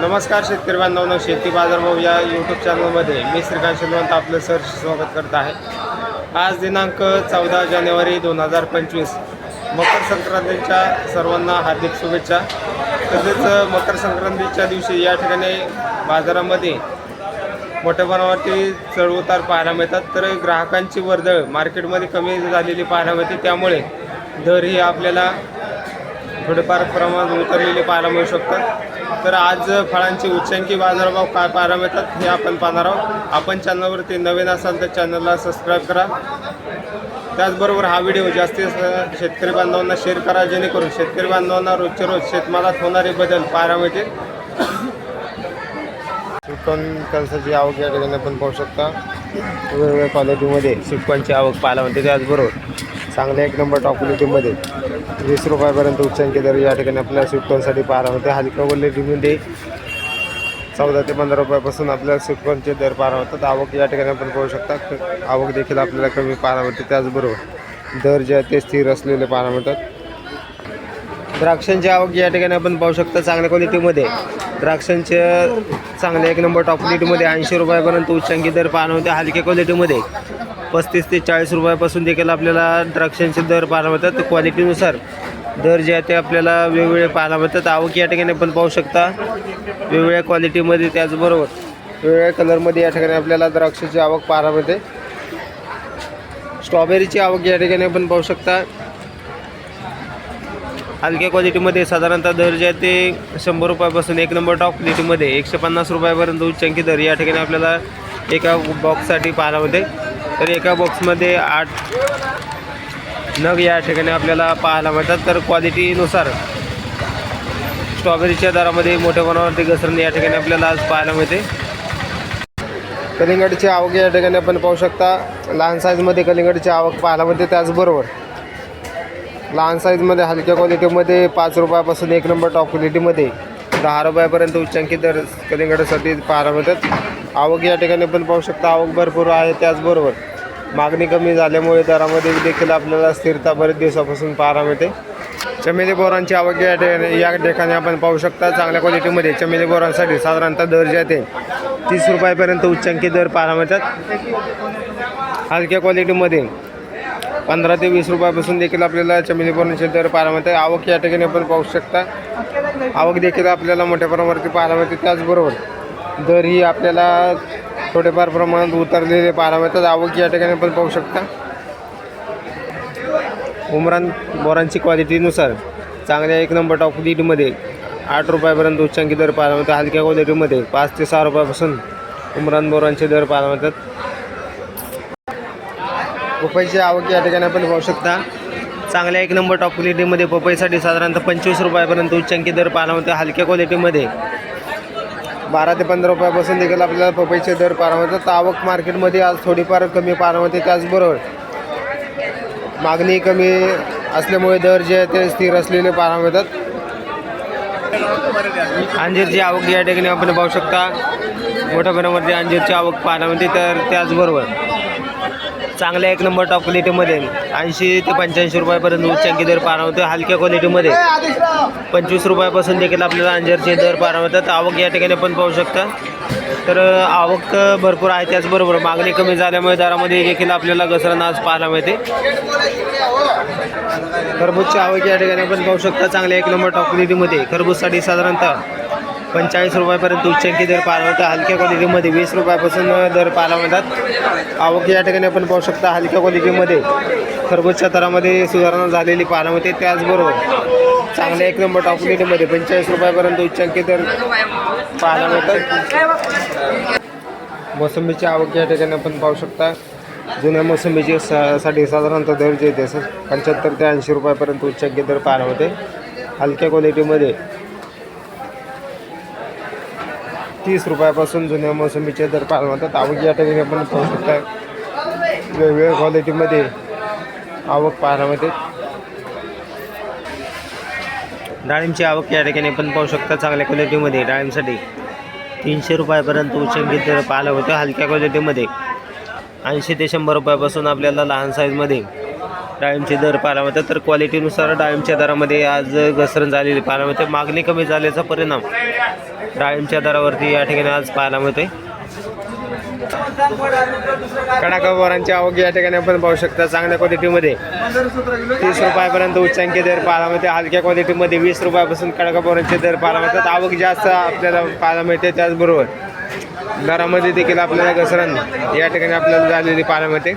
नमस्कार शेतकरी बांधवांनो शेती बाजारभाव या यूट्यूब चॅनलमध्ये मी श्रीकांत शिलवंत आपलं सर स्वागत करत आहे. आज दिनांक चौदा जानेवारी दोन हजार पंचवीस. मकर संक्रांतीच्या सर्वांना हार्दिक शुभेच्छा. तसेच मकर संक्रांतीच्या दिवशी या ठिकाणी बाजारामध्ये मोठ्या प्रमाणावरती चढउतार पाहायला मिळतात. तर ग्राहकांची वर्दळ मार्केटमध्ये कमी झालेली पाहायला मिळते. त्यामुळे दर ही आपल्याला थोडेफार प्रमाणात उतरलेले पाहायला मिळू शकतात. तर आज फळांची उच्चांकी बाजारभाव काय पाहायला मिळतात हे आपण पाहणार आहोत. आपण चॅनलवरती नवीन असाल तर चॅनलला सबस्क्राईब करा. त्याचबरोबर हा व्हिडिओ जास्तीत शेतकरी बांधवांना शेअर करा जेणेकरून शेतकरी बांधवांना रोजच्या रोज शेतमालात होणारे बदल पाहायला मिळतील. सिलिकॉन कणसाची आवक या ठिकाणी आपण पाहू शकता. वेगवेगळ्या क्वालिटीमध्ये सिलिकॉनची आवक पाहायला मिळते. त्याचबरोबर चांगल्या एक नंबर टॉप क्वालिटीमध्ये वीस रुपयापर्यंत उच्चांकी दर या ठिकाणी आपल्याला सिलिकॉनसाठी पाहायला मिळते. हलक्या क्वालिटीमध्ये चौदा ते पंधरा रुपयापासून आपल्याला सिलिकॉनचे दर पाहायला मिळतात. आवक या ठिकाणी आपण पाहू शकता. आवक देखील आपल्याला कमी पाहायला मिळते. त्याचबरोबर दर जे आहे ते स्थिर असलेले पाहायला मिळतात. द्राक्षांची आवक या ठिकाणी आपण पाहू शकता चांगल्या क्वालिटीमध्ये द्राक्षांचे चांगल्या एक नंबर टॉप क्वालिटीमध्ये ऐंशी रुपयापर्यंत उच्चांकी दर पाहायला होते हलक्या क्वालिटीमध्ये पस्तीस ते चाळीस रुपयापासून देखील आपल्याला द्राक्षांचे दर पाहायला मिळतात. क्वालिटीनुसार दर जे आहे ते आपल्याला वेगवेगळे पाहायला मिळतात. आवक या ठिकाणी पण पाहू शकता. वेगवेगळ्या क्वालिटीमध्ये त्याचबरोबर वेगवेगळ्या कलरमध्ये या ठिकाणी आपल्याला द्राक्षाची आवक पाहायला मिळते. स्ट्रॉबेरीची आवक या ठिकाणी आपण पाहू शकता. हलक्या क्वालिटीमध्ये साधारणतः दर जे आहे ते शंभर रुपयापासून एक नंबर टॉप क्वालिटीमध्ये एकशे पन्नास रुपयापर्यंत उच्चांकी दर या ठिकाणी आपल्याला एका बॉक्ससाठी पाहायला मिळते. तर एका बॉक्समध्ये आठ नग या ठिकाणी आपल्याला पाहायला मिळतात. तर क्वालिटीनुसार स्ट्रॉबेरीच्या दरामध्ये मोठ्या प्रमाणावरती घसरण या ठिकाणी आपल्याला आज पाहायला मिळते. कलिंगडची आवक या ठिकाणी आपण पाहू शकता. लहान साईजमध्ये कलिंगडची आवक पाहायला मिळते त्याचबरोबर लहान साईजमध्ये हलक्या क्वालिटीमध्ये पाच रुपयापासून एक नंबर टॉप क्वालिटीमध्ये दहा रुपयापर्यंत उच्चांकी दर कलिंगडासाठी पाहायला मिळतात. आवक या ठिकाणी पण पाहू शकता आवक भरपूर आहे त्याचबरोबर. मागणी कमी झाल्यामुळे दरामध्ये देखील आपल्याला स्थिरता बरेच दिवसापासून पाहायला मिळते. चमेली बोरांची आवक या ठिकाणी या ठिकाणी आपण पाहू शकता चांगल्या क्वालिटीमध्ये चमेली बोरांसाठी साधारणतः दर जे आहे ते तीस रुपयापर्यंत उच्चांकी दर पाहायला मिळतात. हलक्या क्वालिटीमध्ये पंधरा ते वीस रुपयापासून देखील आपल्याला चमेली बोरांचे दर पाहायला मिळते आवक या ठिकाणी आपण पाहू शकता. आवक देखील आपल्याला मोठ्या प्रमाणावरती पाहायला मिळते. त्याचबरोबर दर ही आपल्याला थोडेफार प्रमाणात उतरलेले पाहायला मिळतात. आवक या ठिकाणी आपण पाहू शकता. उमरान बोरांची क्वालिटीनुसार चांगल्या एक नंबर टॉप दीडमध्ये आठ रुपयापर्यंत उच्चांकी दर पाहायला मिळतात. हलक्या क्वालिटीमध्ये पाच ते सहा रुपयापासून उमरान बोरांचे दर पाहायला मिळतात. पपईची आवक या ठिकाणी आपण पाहू शकता. चांगल्या एक नंबर टॉप क्वालिटीमध्ये पपईसाठी साधारणतः पंचवीस रुपयापर्यंत उच्चांकी दर पाहायला मिळतो हलक्या क्वालिटीमध्ये बारा ते पंधरा रुपयापासून देखील आपल्याला पपईचे दर पाहायला मिळतात. आवक मार्केटमध्ये आज थोडीफार कमी पाहायला मिळते. त्याचबरोबर मागणी कमी असल्यामुळे दर जे आहे ते स्थिर असलेले पाहायला मिळतात. अंजीरची आवक या ठिकाणी आपण पाहू शकता. मोठ्या प्रमाणामध्ये अंजीरची आवक पाहायला मिळते. तर त्याचबरोबर चांगल्या एक नंबर टॉप क्वालिटीमध्ये ऐंशी ते पंच्याऐंशी रुपयापर्यंत उच्चांकी दर पाहायला हलक्या क्वालिटीमध्ये पंचवीस रुपयापासून देखील आपल्याला अंजरचे दर पारावतात आवक या ठिकाणी पण पाहू शकता. तर आवक भरपूर आहे त्याचबरोबर मागणी कमी झाल्यामुळे दरामध्ये देखील आपल्याला घसरण आज पाहायला मिळते. खरबूजची आवक या ठिकाणी आपण पाहू शकता चांगल्या एक नंबर टॉप क्वालिटीमध्ये खरबूजसाठी साधारणतः पंचेचाळीस रुपयापर्यंत उच्चांकी दर पाहायला मिळतात हलक्या क्वालिटीमध्ये वीस रुपयापासून दर पाहायला मिळतात आवक या ठिकाणी आपण पाहू शकता हलक्या क्वालिटीमध्ये खरबूजच्या दरामध्ये सुधारणा झालेली पाहायला मिळते त्याचबरोबर चांगल्या एक नंबर टॉप क्वालिटीमध्ये पंचेचाळीस रुपयापर्यंत उच्चांकी दर पाहायला मिळतात. मोसंबीची आवक या ठिकाणी आपण पाहू शकता. जुन्या मोसंबीची सा साठी साधारणतः दर जे येते पंच्याहत्तर ते ऐंशी रुपयापर्यंत उच्चांकी दर पाहायला होते. हलक्या क्वालिटीमध्ये तीस रुपयापासून जुन्या मोसंबीचे दर पाहायला मिळतात आवक या ठिकाणी आपण पाहू शकता वेगवेगळ्या क्वालिटीमध्ये आवक पाहायला मिळते. डाळिंबची आवक या ठिकाणी आपण पाहू शकता चांगल्या क्वालिटीमध्ये डाळिंबसाठी तीनशे रुपयापर्यंत उच्चंकित दर पाहायला होतं हलक्या क्वालिटीमध्ये ऐंशी ते शंभर रुपयापासून आपल्याला लहान साईजमध्ये डाळिंबचे दर पाहायला मिळतात. तर क्वालिटीनुसार डाळिंबच्या दरामध्ये आज घसरण झालेली पाहायला मिळते. मागणी कमी झाल्याचा परिणाम डाळिंबच्या दरावरती या ठिकाणी आज पाहायला मिळते कडाका आवक या ठिकाणी आपण पाहू शकता. चांगल्या क्वालिटीमध्ये तीस रुपयापर्यंत उच्चांकी दर पाहायला मिळते. हलक्या क्वालिटीमध्ये वीस रुपयापासून कडाकावरांचे दर पाहायला मिळतात. आवक जास्त आपल्याला पाहायला मिळते. त्याचबरोबर दरामध्ये देखील आपल्याला घसरण या ठिकाणी आपल्याला झालेली पाहायला मिळते.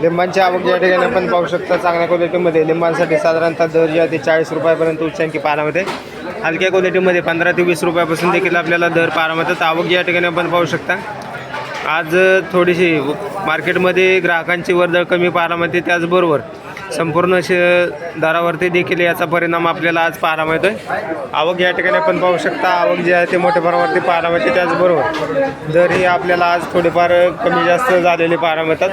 लिंबांची आवक या ठिकाणी आपण पाहू शकता चांगल्या क्वालिटीमध्ये लिंबांसाठी साधारणतः दर जे आहे ते चाळीस रुपयापर्यंत उच्चांकी पाहायला हलक्या क्वालिटीमध्ये पंधरा ते वीस रुपयापासून देखील आपल्याला दर पारामध्ये आवक या ठिकाणी आपण पाहू शकता आज थोडीशी मार्केटमध्ये ग्राहकांची वर्दळ कमी पारामध्ये त्याचबरोबर संपूर्ण श दरावरती देखील याचा परिणाम आपल्याला आज पाहायला मिळतोय. आवक या ठिकाणी आपण पाहू शकता आवक जी आहे ते मोठ्या प्रमाणावरती पाहायला मिळते. त्याचबरोबर दर ही आपल्याला आज थोडेफार कमी जास्त झालेले पाहायला मिळतात.